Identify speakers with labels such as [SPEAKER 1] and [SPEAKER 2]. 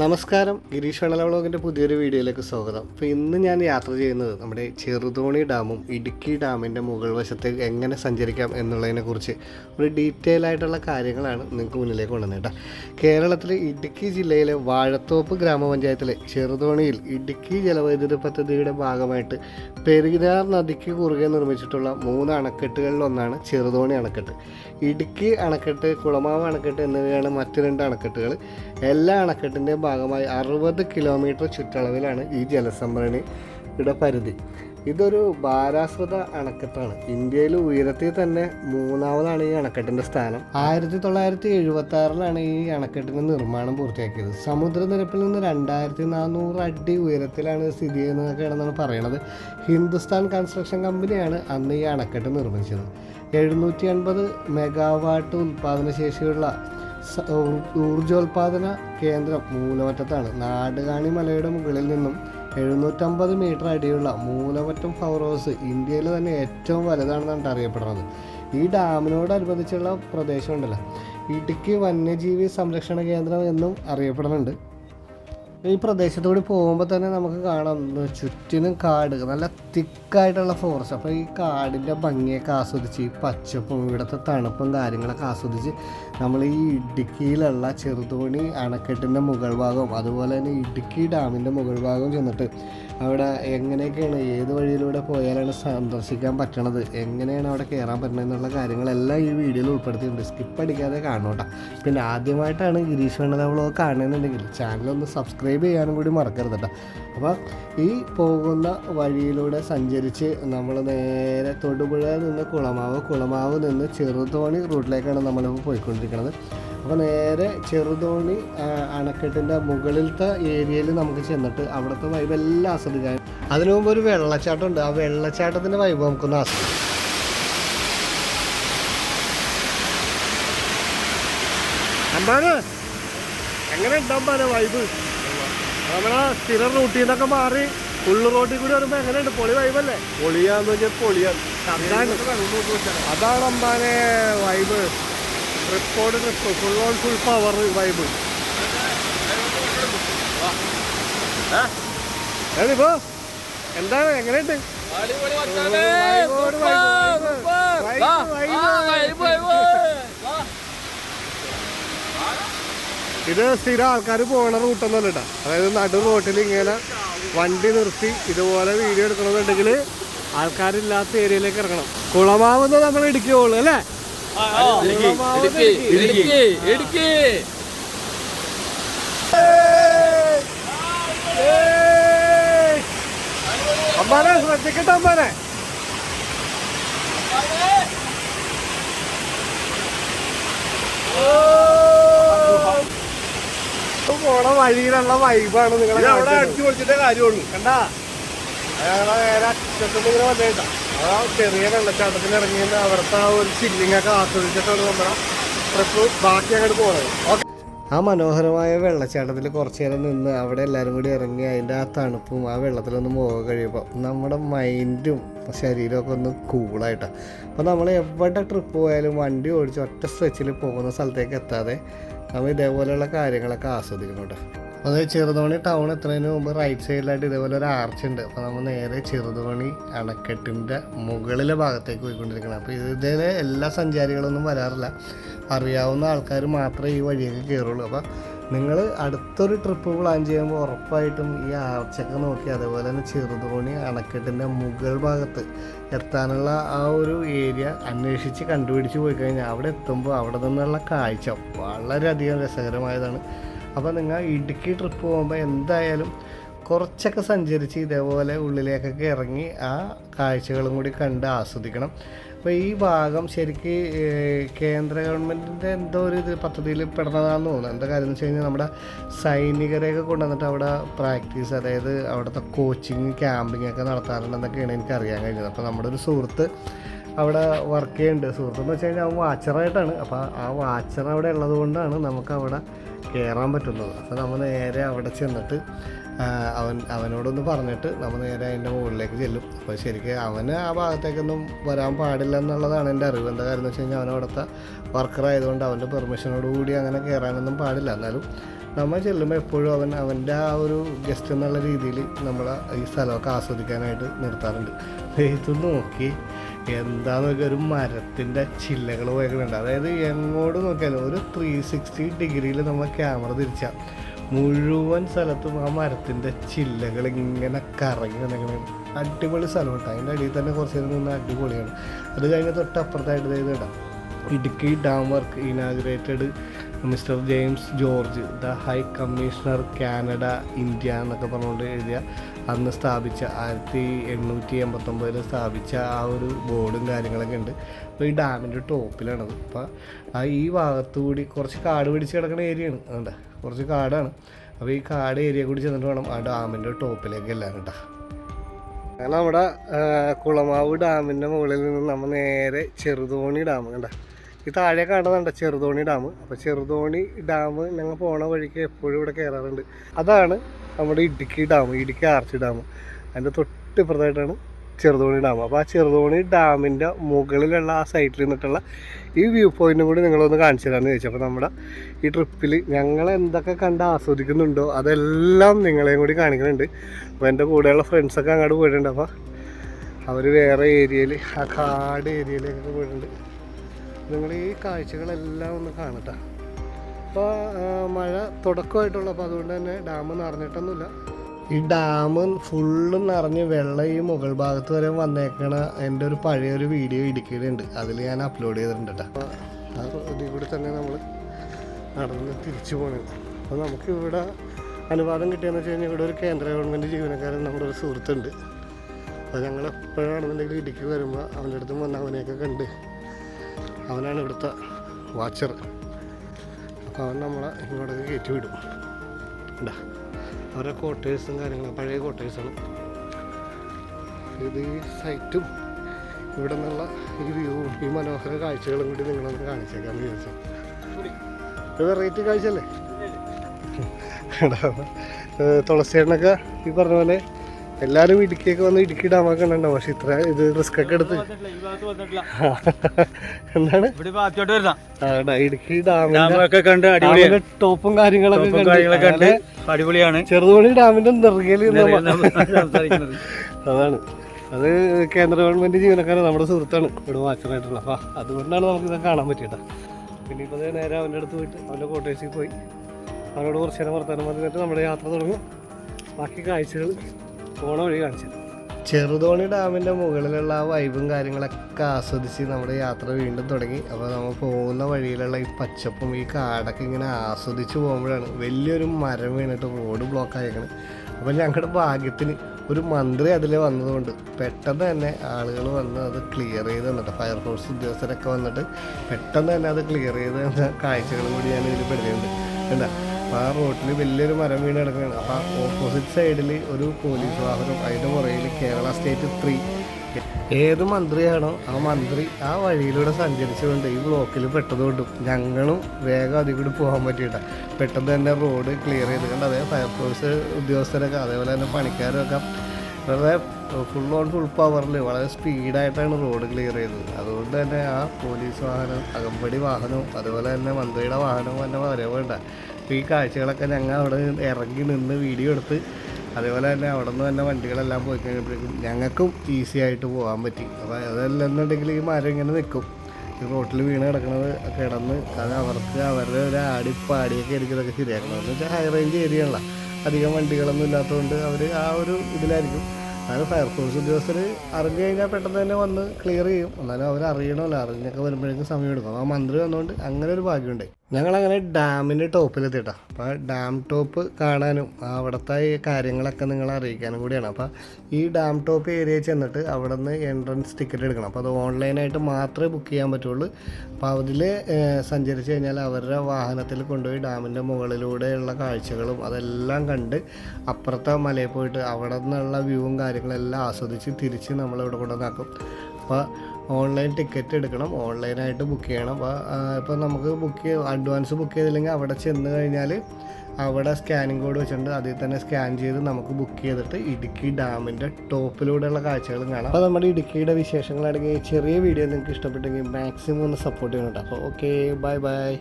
[SPEAKER 1] നമസ്കാരം. ഗിരീഷ് വെള്ളല വ്ളോഗിന്റെ പുതിയൊരു വീഡിയോയിലേക്ക് സ്വാഗതം. അപ്പോൾ ഇന്ന് ഞാൻ യാത്ര ചെയ്യുന്നത് നമ്മുടെ ചെറുതോണി ഡാമും ഇടുക്കി ഡാമിന്റെ മുകൾ വശത്തേക്ക് എങ്ങനെ സഞ്ചരിക്കാം എന്നുള്ളതിനെക്കുറിച്ച് ഒരു ഡീറ്റെയിൽ ആയിട്ടുള്ള കാര്യങ്ങളാണ് നിങ്ങൾക്ക് മുന്നിലേക്ക് കൊണ്ടുവന്നത് കേരളത്തിലെ ഇടുക്കി ജില്ലയിലെ വാഴത്തോപ്പ് ഗ്രാമപഞ്ചായത്തിലെ ചെറുതോണിയിൽ ഇടുക്കി ജലവൈദ്യുതി പദ്ധതിയുടെ ഭാഗമായിട്ട് പെരിയാർ നദിക്ക് കുറുകെ നിർമ്മിച്ചിട്ടുള്ള മൂന്ന് അണക്കെട്ടുകളിലൊന്നാണ് ചെറുതോണി അണക്കെട്ട്. ഇടുക്കി അണക്കെട്ട് കുളമാവ് അണക്കെട്ട് എന്നിവയാണ് മറ്റു രണ്ട് അണക്കെട്ടുകൾ. എല്ലാ അണക്കെട്ടിന്റെയും ഭാഗമായി അറുപത് കിലോമീറ്റർ ചുറ്റളവിലാണ് ഈ ജലസംഭരണിയുടെ പരിധി. ഇതൊരു ഭാരാശ്രിത അണക്കെട്ടാണ്. ഇന്ത്യയിൽ ഉയരത്തിൽ തന്നെ മൂന്നാമതാണ് ഈ അണക്കെട്ടിന്റെ സ്ഥാനം. ആയിരത്തി തൊള്ളായിരത്തി എഴുപത്തി ആറിലാണ് ഈ അണക്കെട്ടിന്റെ നിർമ്മാണം പൂർത്തിയാക്കിയത്. സമുദ്രനിരപ്പിൽ നിന്ന് രണ്ടായിരത്തി നാനൂറ് അടി ഉയരത്തിലാണ് സ്ഥിതി ചെയ്യുന്നതൊക്കെയാണെന്നാണ് പറയുന്നത് ഹിന്ദുസ്ഥാൻ കൺസ്ട്രക്ഷൻ കമ്പനിയാണ് അന്ന് ഈ അണക്കെട്ട് നിർമ്മിച്ചത്. എഴുന്നൂറ്റി അൻപത് മെഗാവാട്ട് ഉൽപ്പാദന ശേഷിയുള്ള ഊർജോൽപാദന കേന്ദ്രം മൂലമറ്റത്താണ്. നാടുകാണി മലയുടെ മുകളിൽ നിന്നും എഴുന്നൂറ്റമ്പത് മീറ്റർ അടിയുള്ള മൂലമറ്റം പവർ ഹൗസ് ഇന്ത്യയിൽ തന്നെ ഏറ്റവും വലുതാണെന്നാണ് അറിയപ്പെടുന്നത്. ഈ ഡാമിനോടനുബന്ധിച്ചുള്ള പ്രദേശമുണ്ടല്ലോ. ഇടുക്കി വന്യജീവി സംരക്ഷണ കേന്ദ്രം എന്നും അറിയപ്പെടുന്നുണ്ട്. ഈ പ്രദേശത്തൂടെ പോകുമ്പോൾ തന്നെ നമുക്ക് കാണാം ചുറ്റിനും കാട് നല്ല തിക്കായിട്ടുള്ള ഫോറസ്റ്റ് അപ്പോൾ ഈ കാടിന്റെ ഭംഗിയൊക്കെ ആസ്വദിച്ച് ഈ പച്ചപ്പും ഇവിടുത്തെ തണുപ്പും കാര്യങ്ങളൊക്കെ ആസ്വദിച്ച് നമ്മൾ ഈ ഇടുക്കിയിലുള്ള ചെറുതോണി അണക്കെട്ടിന്റെ മുകൾ ഭാഗവും അതുപോലെ തന്നെ ഇടുക്കി ഡാമിന്റെ മുകൾ ഭാഗവും ചെന്നിട്ട് അവിടെ എങ്ങനെയൊക്കെയാണ് ഏത് വഴിയിലൂടെ പോയാലാണ് സന്ദർശിക്കാൻ പറ്റണത് എങ്ങനെയാണ് അവിടെ കയറാൻ പറ്റണത് എന്നുള്ള കാര്യങ്ങളെല്ലാം ഈ വീഡിയോയിൽ ഉൾപ്പെടുത്തിയിട്ടുണ്ട്. സ്കിപ്പ് അടിക്കാതെ കാണണം പിന്നെ ആദ്യമായിട്ടാണ് ഗിരീഷ് വേണ്ടത് വ്ളോഗ് കാണുന്നുണ്ടെങ്കിൽ ചാനലൊന്ന് സബ്സ്ക്രൈബ് ചെയ്യാനും കൂടി മറക്കരുത് കേട്ടോ അപ്പോൾ ഈ പോകുന്ന വഴിയിലൂടെ സഞ്ചരിച്ച് നമ്മൾ നേരെ തൊടുപുഴ നിന്ന് കുളമാവ് കുളമാവ് നിന്ന് ചെറുതോണി റൂട്ടിലേക്കാണ് നമ്മളിപ്പോൾ പോയിക്കൊണ്ടിരിക്കുന്നത് അപ്പോൾ നേരെ ചെറുതോണി അണക്കെട്ടിന്റെ മുകളിലത്തെ ഏരിയയിൽ നമുക്ക് ചെന്നിട്ട് അവിടുത്തെ വൈബ് എല്ലാം ആസ്വദിക്കാൻ അതിനു മുമ്പ് ഒരു വെള്ളച്ചാട്ടം ഉണ്ട് ആ വെള്ളച്ചാട്ടത്തിന്റെ വൈബ് നമുക്കൊന്ന് ആസ്വദിക്കാം അമ്പാന് എങ്ങനെ ഉണ്ടാമ്പാന വൈബ് നമ്മളെ സ്ഥിര റൂട്ടിൽ നിന്നൊക്കെ മാറി ഉള്ളു റോട്ടിൽ കൂടി വരുമ്പോ എങ്ങനെയുണ്ട്? പൊളി വൈബല്ലേ പൊളിയാന്ന് വെച്ചാൽ പൊളിയാണ് അതാണ്. അതാണ് അമ്പാനെ vibe ട്രിപ്പോട് trip full on full power vibe ഏതിപ്പോ എന്താണ് എങ്ങനെയുണ്ട്? ഇത് സ്ഥിരം ആൾക്കാർ പോകണ റൂട്ടൊന്നും കേട്ടോ അതായത് നടു റോട്ടിൽ ഇങ്ങനെ വണ്ടി നിർത്തി ഇതുപോലെ വീഡിയോ എടുക്കണമെന്നുണ്ടെങ്കിൽ ആൾക്കാരില്ലാത്ത ഏരിയയിലേക്ക് ഇറങ്ങണം. കുളമാവുന്നത് നമ്മൾ അല്ലേ? ഇടുക്കി. ഏയ്! അമ്മാനെ ശ്രദ്ധിക്കട്ടെ അമ്മാനെ. പോണ വഴിയിലുള്ള വൈബാണ് നിങ്ങളെ
[SPEAKER 2] അവിടെ അടിച്ചു പൊളിച്ചിട്ടേ കാര്യമുള്ളൂ.
[SPEAKER 1] കണ്ടാ? അയാളെ നേരെ അറ്റത്തുനിന്ന് ഇങ്ങനെ വന്നേട്ടാ ആ ചെറിയ വെള്ളച്ചാട്ടത്തിന് ഇറങ്ങിയെന്ന് അവിടുത്തെ ആ ഒരു ചില്ലിങ്ങൊക്കെ ആസ്വദിച്ചിട്ടാണ് നമ്മുടെ ട്രിപ്പ് ബാക്കി അങ്ങോട്ട് പോണത്. ആ മനോഹരമായ വെള്ളച്ചാട്ടത്തിൽ കുറച്ച് നേരം നിന്ന് അവിടെ എല്ലാവരും കൂടി ഇറങ്ങി അതിന്റെ ആ തണുപ്പും ആ വെള്ളത്തിലൊന്ന് പോകാൻ കഴിയുമ്പോൾ നമ്മുടെ മൈൻഡും ശരീരമൊക്കെ ഒന്ന് കൂളായിട്ടാണ് അപ്പോൾ നമ്മൾ എവിടെ ട്രിപ്പ് പോയാലും വണ്ടി ഓടിച്ച് ഒറ്റ സ്ട്രെച്ചിൽ പോകുന്ന സ്ഥലത്തേക്ക് എത്താതെ നമ്മൾ ഇതേപോലെയുള്ള കാര്യങ്ങളൊക്കെ ആസ്വദിക്കണം കേട്ടോ. അത് ചെറുതോണി ടൗൺ എത്തുന്നതിന് മുമ്പ് റൈറ്റ് സൈഡിലായിട്ട് ഇതേപോലെ ഒരു ആർച്ച് ഉണ്ട്. അപ്പോൾ നമ്മൾ നേരെ ചെറുതോണി അണക്കെട്ടിന്റെ മുകളിലെ ഭാഗത്തേക്ക് പോയിക്കൊണ്ടിരിക്കണം അപ്പോൾ ഇതിൽ എല്ലാ സഞ്ചാരികളൊന്നും വരാറില്ല. അറിയാവുന്ന ആൾക്കാർ മാത്രമേ ഈ വഴിയൊക്കെ കയറുള്ളൂ. അപ്പോൾ നിങ്ങൾ അടുത്തൊരു ട്രിപ്പ് പ്ലാൻ ചെയ്യുമ്പോൾ ഉറപ്പായിട്ടും ഈ ആർച്ചൊക്കെ നോക്കി അതേപോലെ തന്നെ ചെറുതോണി അണക്കെട്ടിന്റെ മുകൾ ഭാഗത്ത് എത്താനുള്ള ആ ഒരു ഏരിയ അന്വേഷിച്ച് കണ്ടുപിടിച്ച് പോയി കഴിഞ്ഞാൽ അവിടെ എത്തുമ്പോൾ അവിടെ നിന്നുള്ള കാഴ്ച വളരെയധികം രസകരമായതാണ്. അപ്പോൾ നിങ്ങൾ ഇടുക്കി ട്രിപ്പ് പോകുമ്പോൾ എന്തായാലും കുറച്ചൊക്കെ സഞ്ചരിച്ച് ഇതേപോലെ ഉള്ളിലേക്കൊക്കെ ഇറങ്ങി ആ കാഴ്ചകളും കൂടി കണ്ട് ആസ്വദിക്കണം. അപ്പോൾ ഈ ഭാഗം ശരിക്ക് കേന്ദ്ര ഗവൺമെന്റിന്റെ എന്തോ ഒരു ഇത് പദ്ധതിയിൽ പെടുന്നതാണെന്ന് തോന്നുന്നു. എന്താ കാര്യം എന്ന് വെച്ച് കഴിഞ്ഞാൽ നമ്മുടെ സൈനികരെയൊക്കെ കൊണ്ടുവന്നിട്ട് അവിടെ പ്രാക്ടീസ് അതായത് അവിടുത്തെ കോച്ചിങ് ക്യാമ്പിംഗ് ഒക്കെ നടത്താറുണ്ടെന്നൊക്കെയാണ് എനിക്ക് അറിയാൻ കഴിഞ്ഞത്. അപ്പോൾ നമ്മുടെ ഒരു സുഹൃത്ത് അവിടെ വർക്ക് ചെയ്യുന്നുണ്ട് സുഹൃത്ത് എന്ന് വെച്ച് കഴിഞ്ഞാൽ അവൻ വാച്ചറായിട്ടാണ് അപ്പോൾ ആ വാച്ചർ അവിടെ ഉള്ളത് കൊണ്ടാണ് നമുക്ക് അവിടെ കയറാൻ പറ്റുന്നത്. അപ്പോൾ നമ്മൾ നേരെ അവിടെ ചെന്നിട്ട് അവൻ അവനോടൊന്ന് പറഞ്ഞിട്ട് നമ്മൾ നേരെ അതിന്റെ മുകളിലേക്ക് ചെല്ലും. അപ്പോൾ ശരിക്കും അവന് ആ ഭാഗത്തേക്കൊന്നും വരാൻ പാടില്ല എന്നുള്ളതാണ് എന്റെ അറിവ്. എന്താ കാര്യം എന്ന് വെച്ച് കഴിഞ്ഞാൽ അവനവിടുത്തെ ആയതുകൊണ്ട് അവന്റെ പെർമിഷനോട് കൂടി അങ്ങനെ കയറാനൊന്നും പാടില്ല. എന്നാലും നമ്മൾ ചെല്ലുമ്പോൾ എപ്പോഴും അവൻ അവന്റെ ആ ഒരു ഗസ്റ്റ് എന്നുള്ള രീതിയിൽ നമ്മൾ ഈ സ്ഥലമൊക്കെ ആസ്വദിക്കാനായിട്ട് നിർത്താറുണ്ട്. ഇത് നോക്കി. എന്താന്ന് നോക്കിയാൽ ഒരു മരത്തിന്റെ ചില്ലകൾ പോയേക്കുന്നുണ്ട് അതായത് എങ്ങോട്ട് നോക്കിയാലും ഒരു ത്രീ സിക്സ്റ്റി ഡിഗ്രിയിൽ നമ്മൾ ക്യാമറ തിരിച്ചാൽ മുഴുവൻ സ്ഥലത്തും ആ മരത്തിന്റെ ചില്ലകൾ ഇങ്ങനെ കറങ്ങി വന്നിങ്ങനെ അടിപൊളി സ്ഥലമുണ്ട് അതിന്റെ അടിയിൽ തന്നെ കുറച്ച് നേരം നിന്ന് അടിപൊളിയാണ്. അത് കഴിഞ്ഞ് തൊട്ടപ്പുറത്തായിട്ട് ഇത് ഇടാം Idukki dam work inaugurated mister James George the high commissioner Canada India എന്നൊക്കെ പറഞ്ഞുകൊണ്ട് എഴുതിയ അന്ന് സ്ഥാപിച്ച ആയിരത്തി എണ്ണൂറ്റി എൺപത്തൊമ്പതിൽ സ്ഥാപിച്ച ആ ഒരു ബോർഡും കാര്യങ്ങളൊക്കെ ഉണ്ട്. അപ്പോൾ ഈ ഡാമിന്റെ ടോപ്പിലാണത് അപ്പോൾ ആ ഈ ഭാഗത്തുകൂടി കുറച്ച് കാട് പിടിച്ച് കിടക്കുന്ന ഏരിയയാണ്. അതുകൊണ്ട് കുറച്ച് കാടാണ്. അപ്പോൾ ഈ കാട് ഏരിയ കൂടി ചെന്നിട്ട് വേണം ആ ഡാമിന്റെ ടോപ്പിലേക്ക് എല്ലാം കേട്ടോ. അങ്ങനെ നമ്മുടെ കുളമാവ് ഡാമിന്റെ മുകളിൽ നിന്ന് നമ്മൾ നേരെ ചെറുതോണി ഡാം കണ്ട? ഈ താഴെ കാണുന്നുണ്ട് ചെറുതോണി ഡാം. അപ്പോൾ ചെറുതോണി ഡാം ഞങ്ങൾ പോണ വഴിക്ക് എപ്പോഴും ഇവിടെ കയറാറുണ്ട്. അതാണ് നമ്മുടെ Idukki dam Idukki arch dam. അതിന്റെ തൊട്ട് ഇപ്പുറത്തായിട്ടാണ് ചെറുതോണി ഡാം. അപ്പോൾ ആ ചെറുതോണി ഡാമിന്റെ മുകളിലുള്ള ആ സൈറ്റിൽ നിന്നിട്ടുള്ള ഈ വ്യൂ പോയിന്റും കൂടി നിങ്ങളൊന്ന് കാണിച്ചു തരാമെന്ന് ചോദിച്ചു. അപ്പോൾ നമ്മുടെ ഈ ട്രിപ്പിൽ ഞങ്ങൾ എന്തൊക്കെ കണ്ട് ആസ്വദിക്കുന്നുണ്ടോ അതെല്ലാം നിങ്ങളെയും കൂടി കാണിക്കുന്നുണ്ട്. അപ്പോൾ എന്റെ കൂടെയുള്ള ഫ്രണ്ട്സൊക്കെ അങ്ങോട്ട് പോയിട്ടുണ്ട്. അപ്പോൾ അവർ വേറെ ഏരിയയിൽ ആ കാട് ഏരിയയിലേക്കൊക്കെ പോയിട്ടുണ്ട്. നിങ്ങൾ ഈ കാഴ്ചകളെല്ലാം ഒന്ന് കാണട്ടെ. അപ്പോൾ മഴ തുടക്കമായിട്ടുള്ളൂ അപ്പോൾ അതുകൊണ്ട് തന്നെ ഡാം നിറഞ്ഞിട്ടൊന്നുമില്ല. ഈ ഡാം ഫുള്ള് നിറഞ്ഞ് വെള്ളം ഈ മുകൾ ഭാഗത്ത് വരെ വന്നേക്കണ എന്റെ ഒരു പഴയൊരു വീഡിയോ ഇടുക്കിയിലുണ്ട്. അതിൽ ഞാൻ അപ്ലോഡ് ചെയ്തിട്ടുണ്ട് കേട്ടോ ആ ഇതിൽ കൂടി തന്നെ നമ്മൾ നടന്ന് തിരിച്ചു പോകുന്നത് അപ്പോൾ നമുക്ക് ഇവിടെ അനുവാദം കിട്ടിയെന്ന് വെച്ച് കഴിഞ്ഞാൽ ഇവിടെ ഒരു കേന്ദ്ര ഗവൺമെന്റ് ജീവനക്കാരൻ നമ്മുടെ ഒരു സുഹൃത്തുണ്ട്. അപ്പോൾ ഞങ്ങൾ എപ്പോഴാണെന്നുണ്ടെങ്കിൽ ഇടുക്കി വരുമ്പോൾ അവന്റെ അടുത്ത് വന്ന് അവനെയൊക്കെ കണ്ട് അവനാണ് ഇവിടുത്തെ വാച്ചർ അപ്പോൾ അവൻ നമ്മളെ ഇങ്ങോട്ടേക്ക് കയറ്റി വിടും. ഉണ്ടാ അവരുടെ ക്വാർട്ടേഴ്സും കാര്യങ്ങളും പഴയ ക്വാർട്ടേഴ്സാണ് ഇത് ഈ സൈറ്റും ഇവിടെ നിന്നുള്ള ഈ വ്യൂവും ഈ മനോഹര കാഴ്ചകളും കൂടി നിങ്ങളൊന്ന് കാണിച്ചേക്കാം വിചാരിച്ചു. ഇത് വെറൈറ്റി കാഴ്ചയല്ലേ? തുളസിയണ്ണൊക്കെ ഈ പറഞ്ഞ പോലെ എല്ലാവരും ഇടുക്കിയൊക്കെ വന്ന് ഇടുക്കി ഡാമൊക്കെ ഉണ്ടാവും പക്ഷെ ഇത്ര ഇത് റിസ്ക് ഒക്കെ എടുത്ത്. എന്താണ്? ഇടുക്കി
[SPEAKER 2] ഡാമൊക്കെ കണ്ട്
[SPEAKER 1] അടിപൊളി ടോപ്പും കാര്യങ്ങളൊക്കെ കണ്ട്.
[SPEAKER 2] അടിപൊളിയാണ്.
[SPEAKER 1] ചെറുതോണി ഡാമിന്റെ നെറുകയിൽ അതാണ്. അത് കേന്ദ്ര ഗവൺമെന്റ് ജീവനക്കാരൻ നമ്മുടെ സുഹൃത്താണ്. ഇവിടെ വാച്ചറായിട്ടുള്ള അപ്പൊ അതുകൊണ്ടാണ് നമുക്ക് ഇതൊക്കെ കാണാൻ പറ്റിയത്. പിന്നെ ഇപ്പൊ നേരെ അവന്റെ അടുത്ത് പോയിട്ട് അവന്റെ കോട്ടേഴ്സിൽ പോയി. അവനോട് കുറച്ച് നേരം വർത്താനം പറഞ്ഞിട്ട് നമ്മുടെ യാത്ര തുടങ്ങും. ബാക്കി കാഴ്ചകൾ പോണ വഴി കാണിച്ചു ചെറുതോണി ഡാമിന്റെ മുകളിലുള്ള ആ വൈബും കാര്യങ്ങളൊക്കെ ആസ്വദിച്ച് നമ്മുടെ യാത്ര വീണ്ടും തുടങ്ങി. അപ്പോൾ നമ്മൾ പോകുന്ന വഴിയിലുള്ള ഈ പച്ചപ്പും ഈ കാടൊക്കെ ഇങ്ങനെ ആസ്വദിച്ച് പോകുമ്പോഴാണ് വലിയൊരു മരം വീണിട്ട് റോഡ് ബ്ലോക്ക് ആയിരിക്കണം അപ്പോൾ ഞങ്ങളുടെ ഭാഗ്യത്തിന് ഒരു മന്ത്രി അതിൽ വന്നതുകൊണ്ട് പെട്ടെന്ന് തന്നെ ആളുകൾ വന്ന് അത് ക്ലിയർ ചെയ്ത് തന്നിട്ട് ഫയർഫോഴ്സ് ഉദ്യോഗസ്ഥരൊക്കെ വന്നിട്ട് പെട്ടെന്ന് തന്നെ അത് ക്ലിയർ ചെയ്ത് തന്ന കാഴ്ചകളും കൂടി ഞാൻ ഇതിൽ പെടുന്നുണ്ട് എന്താ അപ്പോൾ ആ റോട്ടിൽ വലിയൊരു മരം വീണ് കിടക്കുകയാണ്. അപ്പോൾ ആ ഓപ്പോസിറ്റ് സൈഡിൽ ഒരു പോലീസ് വാഹനം അതിന്റെ പുറകിൽ കേരള സ്റ്റേറ്റ് ത്രീ ഏത് മന്ത്രിയാണോ ആ മന്ത്രി ആ വഴിയിലൂടെ സഞ്ചരിച്ചുകൊണ്ട് ഈ ബ്ലോക്കിൽ പെട്ടതുകൊണ്ടും ഞങ്ങളും വേഗം അതിൽ കൂടി പോകാൻ പറ്റിയിട്ട. പെട്ടെന്ന് തന്നെ റോഡ് ക്ലിയർ ചെയ്ത് കണ്ട് അതേ ഫയർഫോഴ്സ് ഉദ്യോഗസ്ഥരൊക്കെ അതേപോലെ തന്നെ പണിക്കാരൊക്കെ വളരെ ഫുൾ ഓൺ ഫുൾ പവറിൽ വളരെ സ്പീഡായിട്ടാണ് റോഡ് ക്ലിയർ ചെയ്തത്. അതുകൊണ്ട് തന്നെ ആ പോലീസ് വാഹനം അകമ്പടി വാഹനവും അതുപോലെ തന്നെ മന്ത്രിയുടെ വാഹനവും തന്നെ വരവേണ്ട. ഈ കാഴ്ചകളൊക്കെ ഞങ്ങൾ അവിടെ ഇറങ്ങി നിന്ന് വീഡിയോ എടുത്ത് അതേപോലെ തന്നെ അവിടെ നിന്ന് തന്നെ വണ്ടികളെല്ലാം പോയി കഴിഞ്ഞപ്പോഴേക്കും ഞങ്ങൾക്കും ഈസി ആയിട്ട് പോകാൻ പറ്റി. അപ്പോൾ അതല്ലെന്നുണ്ടെങ്കിൽ ഈ മരം ഇങ്ങനെ നിൽക്കും. ഈ റോട്ടിൽ വീണ് കിടക്കുന്നത് കിടന്ന് അത് അവർക്ക് അവരുടെ ഒരു ആടി പാടിയൊക്കെ ഇരിക്കുന്നതൊക്കെ ശരിയാക്കണം. എന്ന് വെച്ചാൽ ഹൈ റേഞ്ച് ഏരിയയുള്ള അധികം വണ്ടികളൊന്നും ഇല്ലാത്തതുകൊണ്ട് അവർ ആ ഒരു ഇതിലായിരിക്കും. എന്നാലും ഫയർഫോഴ്സ് ഉദ്യോഗസ്ഥർ അറിഞ്ഞു കഴിഞ്ഞാൽ പെട്ടെന്ന് തന്നെ വന്ന് ക്ലിയർ ചെയ്യും. എന്നാലും അവർ അറിയണമല്ലോ അറിഞ്ഞൊക്കെ വരുമ്പോഴേക്കും സമയം എടുക്കും. ആ മന്ത്രി വന്നുകൊണ്ട് അങ്ങനെ ഒരു ഭാഗ്യമുണ്ട് ഞങ്ങളങ്ങനെ ഡാമിന്റെ ടോപ്പിലെത്തിട്ടോ അപ്പോൾ ഡാം ടോപ്പ് കാണാനും അവിടുത്തെ കാര്യങ്ങളൊക്കെ നിങ്ങൾ അറിയിക്കാനും കൂടിയാണ്. അപ്പോൾ ഈ ഡാം ടോപ്പ് ഏരിയയിൽ ചെന്നിട്ട് അവിടെ നിന്ന് എൻട്രൻസ് ടിക്കറ്റ് എടുക്കണം. അപ്പോൾ അത് ഓൺലൈനായിട്ട് മാത്രമേ ബുക്ക് ചെയ്യാൻ പറ്റുള്ളൂ. അപ്പോൾ അതിൽ സഞ്ചരിച്ച് കഴിഞ്ഞാൽ അവരുടെ വാഹനത്തിൽ കൊണ്ടുപോയി ഡാമിന്റെ മുകളിലൂടെയുള്ള കാഴ്ചകളും അതെല്ലാം കണ്ട് അപ്പുറത്തെ മലയിൽ പോയിട്ട് അവിടെ നിന്നുള്ള വ്യൂവും കാര്യങ്ങളെല്ലാം ആസ്വദിച്ച് തിരിച്ച് നമ്മളിവിടെ കൊണ്ടുവന്നാക്കും. അപ്പോൾ ഓൺലൈൻ ടിക്കറ്റ് എടുക്കണം ഓൺലൈനായിട്ട് ബുക്ക് ചെയ്യണം. അപ്പോൾ ഇപ്പോൾ നമുക്ക് ബുക്ക് അഡ്വാൻസ് ബുക്ക് ചെയ്തില്ലെങ്കിൽ അവിടെ ചെന്ന് കഴിഞ്ഞാൽ അവിടെ സ്കാനിങ് കോഡ് വെച്ചിട്ടുണ്ട്. അതിൽ തന്നെ സ്കാൻ ചെയ്ത് നമുക്ക് ബുക്ക് ചെയ്തിട്ട് ഇടുക്കി ഡാമിന്റെ ടോപ്പിലൂടെയുള്ള കാഴ്ചകളും കാണാം. അപ്പോൾ നമ്മുടെ ഇടുക്കിയുടെ വിശേഷങ്ങളാണെങ്കിൽ ചെറിയ വീഡിയോ നിങ്ങൾക്ക് ഇഷ്ടപ്പെട്ടെങ്കിൽ മാക്സിമം ഒന്ന് സപ്പോർട്ട് ചെയ്യണം കേട്ടോ അപ്പോൾ ഓക്കെ ബൈ ബൈ